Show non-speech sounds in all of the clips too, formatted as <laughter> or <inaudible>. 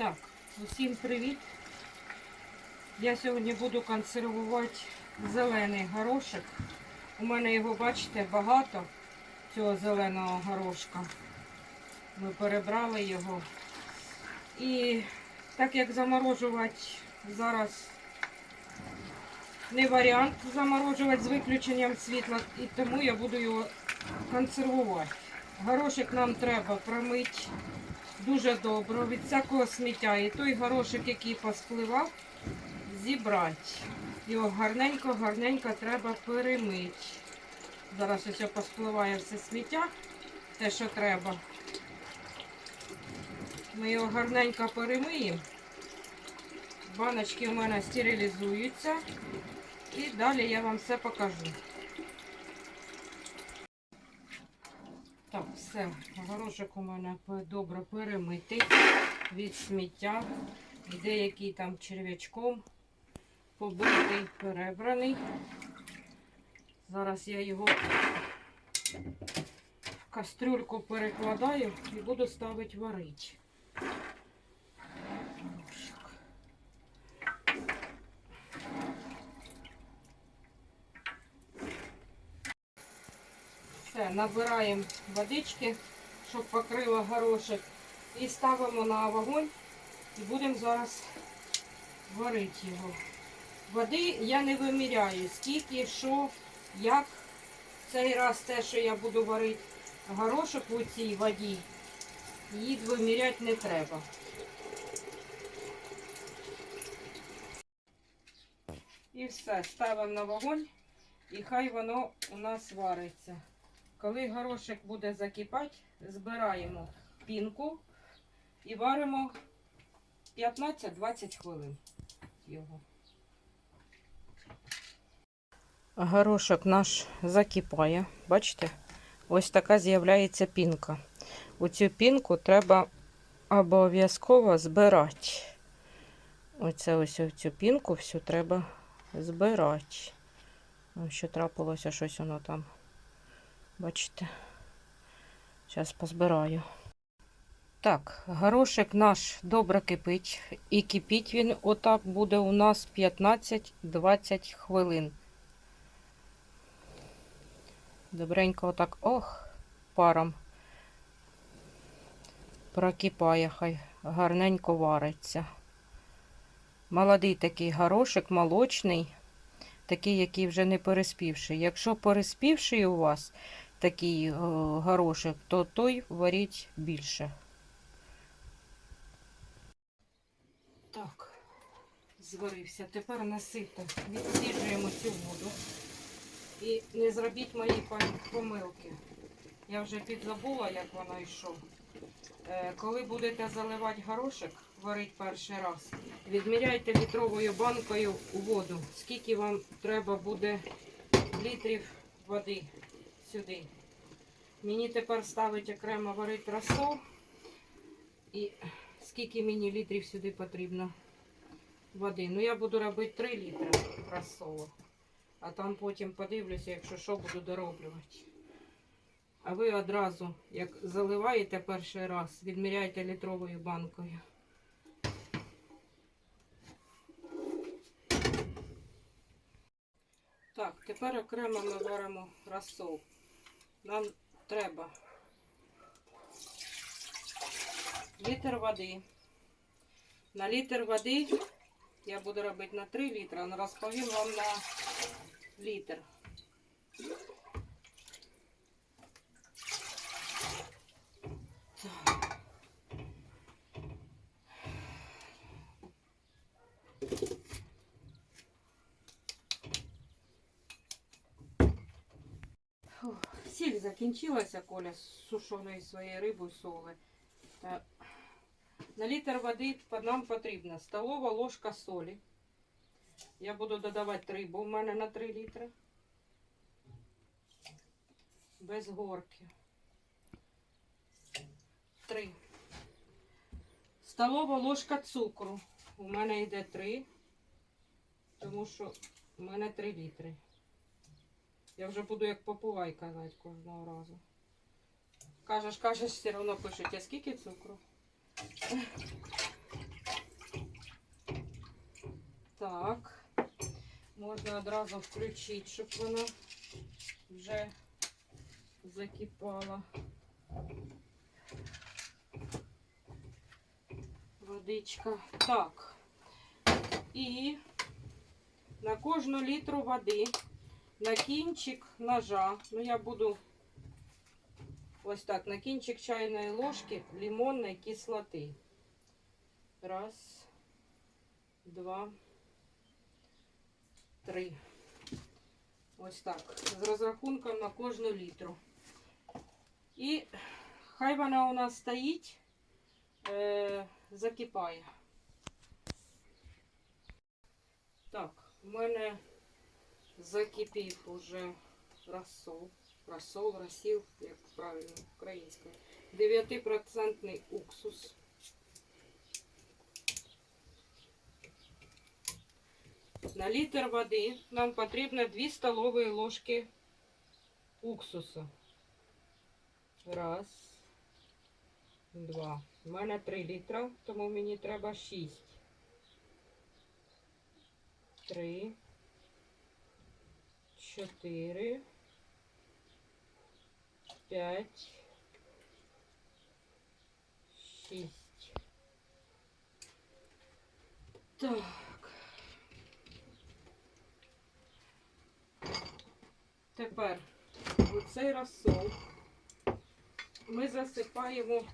Так, усім привіт. Я сьогодні буду консервувати зелений горошок. У мене його, бачите, багато цього зеленого горошка. Ми перебрали його. І так як заморожувати зараз не варіант заморожувати з виключенням світла, і тому я буду його консервувати. Горошок нам треба промити дуже добре від всякого сміття. І той горошок, який поспливав, зібрати. Його гарненько, гарненько треба перемити. Зараз ось поспливає все сміття, те, що треба. Ми його гарненько перемиємо. Баночки у мене стерилізуються. І далі я вам все покажу. Так, все, горошок у мене добре перемитий від сміття. І деякий там черв'ячком побитий, перебраний. Зараз я його в кастрюльку перекладаю і буду ставити варити. Набираємо водички, щоб покрило горошок. І ставимо на вогонь і будемо зараз варити його. Води я не виміряю, скільки, що, як. Цей раз те, що я буду варити горошок у цій воді, її виміряти не треба. І все, ставимо на вогонь і хай воно у нас вариться. Коли горошок буде закипати, збираємо пінку і варимо 15-20 хвилин його. Горошок наш закипає. Бачите? Ось така з'являється пінка. У цю пінку треба обов'язково збирати. Оце ось цю пінку всю треба збирати. Що трапилося щось воно там. Бачите? Зараз позбираю. Так, горошок наш добре кипить. І кипіть він отак буде у нас 15-20 хвилин. Добренько отак, ох, паром прокипає, хай гарненько вариться. Молодий такий горошок, молочний, такий, який вже не переспівший. Якщо переспівший у вас такий е, горошок, то той варіть більше. Так, зварився. Тепер насито відсіжуємо цю воду. І не зробіть мої помилки. Я вже підзабула, як воно йшло. Е, Коли будете заливати горошок, варити перший раз, відміряйте літровою банкою воду. Скільки вам треба буде літрів води сюди. Мені тепер ставить окремо варити розсол. І скільки мені літрів сюди потрібно води. Ну, я буду робити 3 літри розсолу. А там потім подивлюся, якщо що, буду дороблювати. А ви одразу, як заливаєте перший раз, відміряйте літровою банкою. Так, тепер окремо ми варимо розсол. Нам треба літр води. На літр води я буду робити на 3 літра, але розповім вам на літр. Сіль закінчилася, Коля, з сушеної своєї риби соли. Та на літр води нам потрібна столова ложка солі. Я буду додавати 3, бо в мене на 3 літри. Без горки. 3. Столова ложка цукру. У мене йде 3, тому що в мене 3 літри. Я вже буду як попугай казати кожного разу. Кажеш, кажеш, все одно пишуть, а скільки цукру? Так. Можна одразу включити, щоб вона вже закипала. Водичка. Так. І на кожну літру води на кінчик ножа, ну я буду ось так, на кінчик чайної ложки лимонної кислоти. Раз, два, три. Ось так. З розрахунком на кожну літру. І хай вона у нас стоїть, е, закипає. Так, у мене закипів уже розсол. Розсол, розсіл, як правильно українською. 9% уксус. На літр води нам потрібно 2 столові ложки уксусу. Раз, два. У мене 3 літра, тому мені треба 6. Три, чотири, п'ять, шість. Так. Тепер у цей розсол ми засипаємо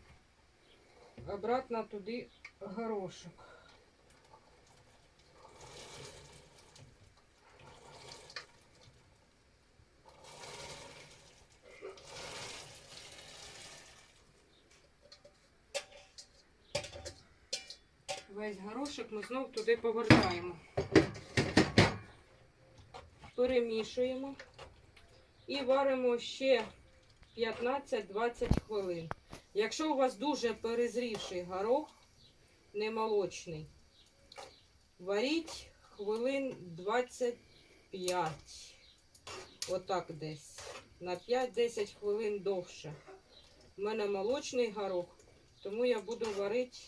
обратно туди горошок. Весь горошок ми знову туди повертаємо. Перемішуємо і варимо ще 15-20 хвилин. Якщо у вас дуже перезрівший горох, не молочний, варіть хвилин 25. Отак десь. На 5-10 хвилин довше. У мене молочний горох, тому я буду варити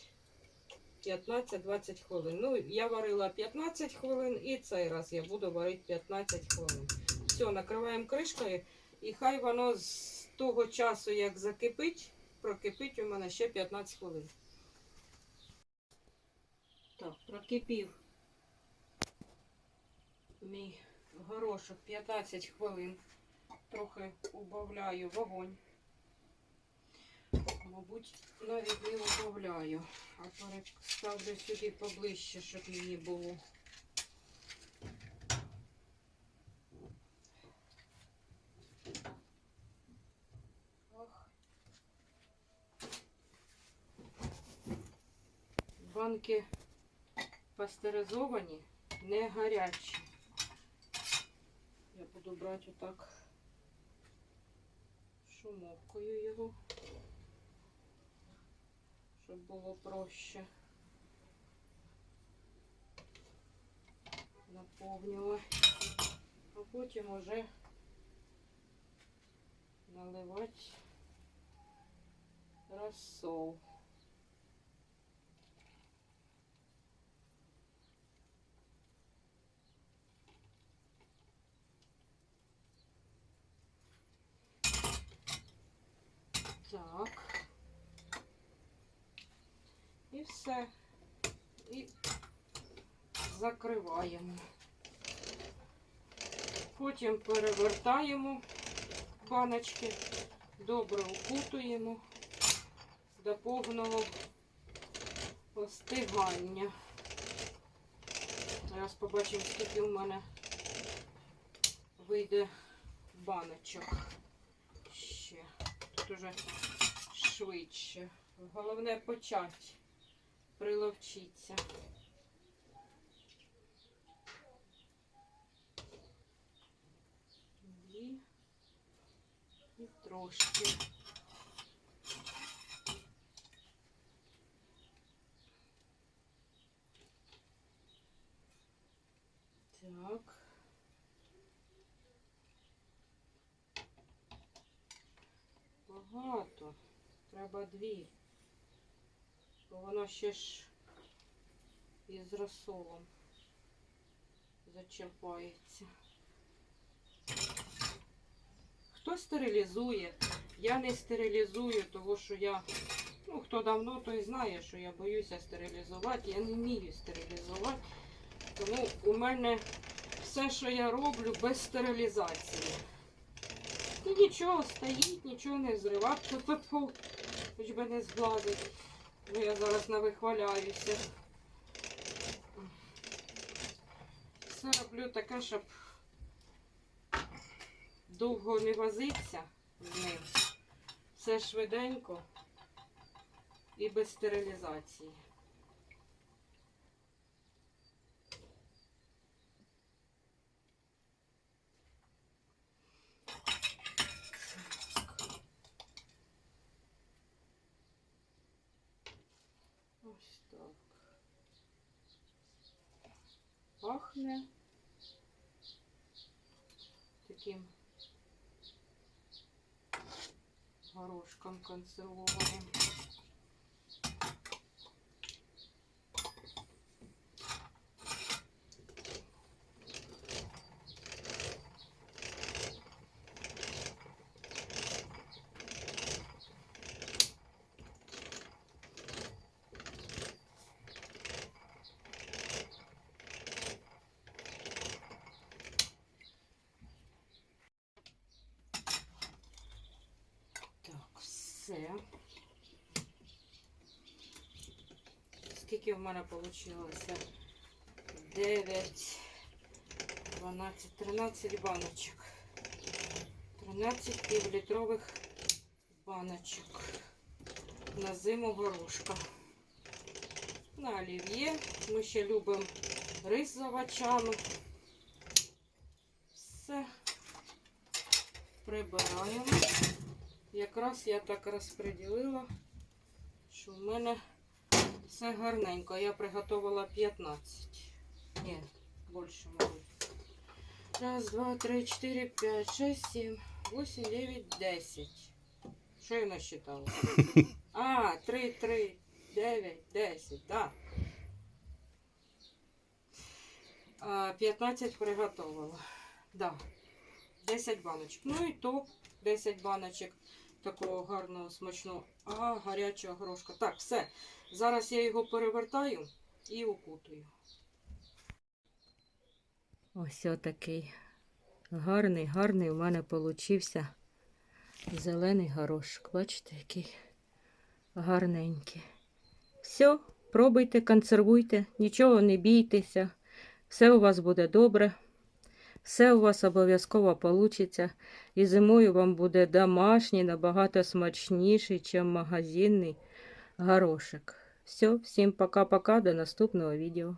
15-20 хвилин. Ну, я варила 15 хвилин і цей раз я буду варити 15 хвилин. Все, накриваємо кришкою і хай воно з того часу, як закипить, прокипить у мене ще 15 хвилин. Так, прокипів мій горошок 15 хвилин. Трохи убавляю вогонь. Мабуть, навіть не убавляю, а переставлю сюди поближче, щоб мені було. Банки пастеризовані, не гарячі. Я буду брати отак шумовкою його щоб було проще. Наповнювати, а потім уже наливати розсол. Так. Все. І закриваємо. Потім перевертаємо баночки, добре укутуємо до повного остигання. Зараз побачимо, скільки у мене вийде баночок. Ще. Тут уже швидше. Головне почати приловчиться. Дві і трошки. Так. Багато. Треба дві. Бо воно ще ж із розсолом. зачерпається. Хто стерилізує? Я не стерилізую, тому що я, ну хто давно, той знає, що я боюся стерилізувати. Я не вмію стерилізувати. Тому у мене все, що я роблю, без стерилізації. І нічого стоїть, нічого не зривати. <laughs> Хоч би не зглазить. Бо я зараз не вихваляюся. Все роблю таке, щоб довго не возиться з ним. Все швиденько і без стерилізації. Ось так. Пахне таким горошком консервованим. Так. Скільки в мене вийшло? 9, 12, 13 баночок. 13 півлітрових баночок. На зиму горошка. На олів'є. Ми ще любимо рис з овочами. Все. Прибираємо. Якраз я так розподілила, що в мене все гарненько. Я приготувала 15. Ні, більше, мабуть. Раз, два, три, чотири, п'ять, шесть, сім, восемь, дев'ять, десять. Що я насчитала? <laughs> А, три, три, дев'ять, десять, так. 15 приготувала. Да. 10 баночок. Ну і то 10 баночок такого гарного смачного, а гарячого горошка. Так, все. Зараз я його перевертаю і укутую. Ось отакий гарний, гарний у мене получився зелений горошок. Бачите, який гарненький. Все, пробуйте, консервуйте, нічого не бійтеся. Все у вас буде добре. Все у вас обов'язково вийде. І зимою вам буде домашній, набагато смачніший, ніж магазинний горошок. Все, всім пока-пока, до наступного відео.